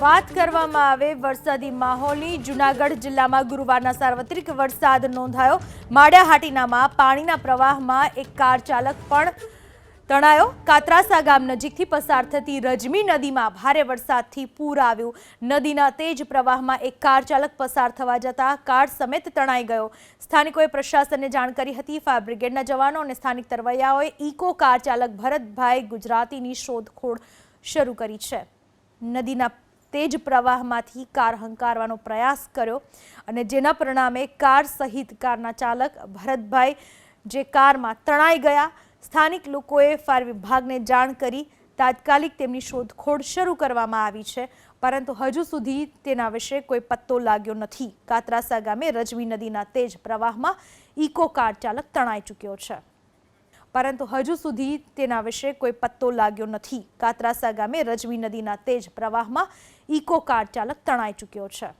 વાત કરવામાં આવે, વરસાદી માહોલની. જુનાગઢ જિલ્લામાં ગુરુવારના સાર્વત્રિક વરસાદ નોંધાયો. માળિયાહાટીનામાં પાણીના પ્રવાહમાં એક કાર ચાલક પણ તણાયો. કાતરાસા ગામ નજીકથી પસાર થતી રજમી નદીમાં ભારે વરસાદથી પૂર આવ્યું. નદીના તેજ પ્રવાહમાં એક કાર ચાલક પસાર થવા જતાં કાર સમેત તણાઈ ગયો. સ્થાનિકોએ પ્રશાસનને જાણ કરી હતી, ફાયર બ્રિગેડના જવાનો અને સ્થાનિક તરવૈયાઓએ ઇકો કાર ચાલક ભરતભાઈ ગુજરાતીની શોધખોળ શરૂ કરી છે. નદીના તેજ પ્રવાહમાંથી કાર હંકારવાનો પ્રયાસ કર્યો અને જેના પરિણામે કાર સહિત કારના ચાલક ભરતભાઈ જે કારમાં તણાઈ ગયા. સ્થાનિક લોકોએ ફાયર વિભાગને જાણ કરી. તાત્કાલિક તેમની શોધખોળ શરૂ કરવામાં આવી છે. પરંતુ હજુ સુધી તેના વિશે કોઈ પત્તો લાગ્યો નથી. કાતરાસા ગામે રજવી નદીના તેજ પ્રવાહમાં ઇકો કાર ચાલક તણાઈ ચૂક્યો છે. પરંતુ હજુ સુધી તેના વિશે કોઈ પત્તો લાગ્યો નથી. કાતરાસા ગામે રજવી નદીના તેજ પ્રવાહમાં ઇકો કાર ચાલક તણાઈ ચૂક્યો છે.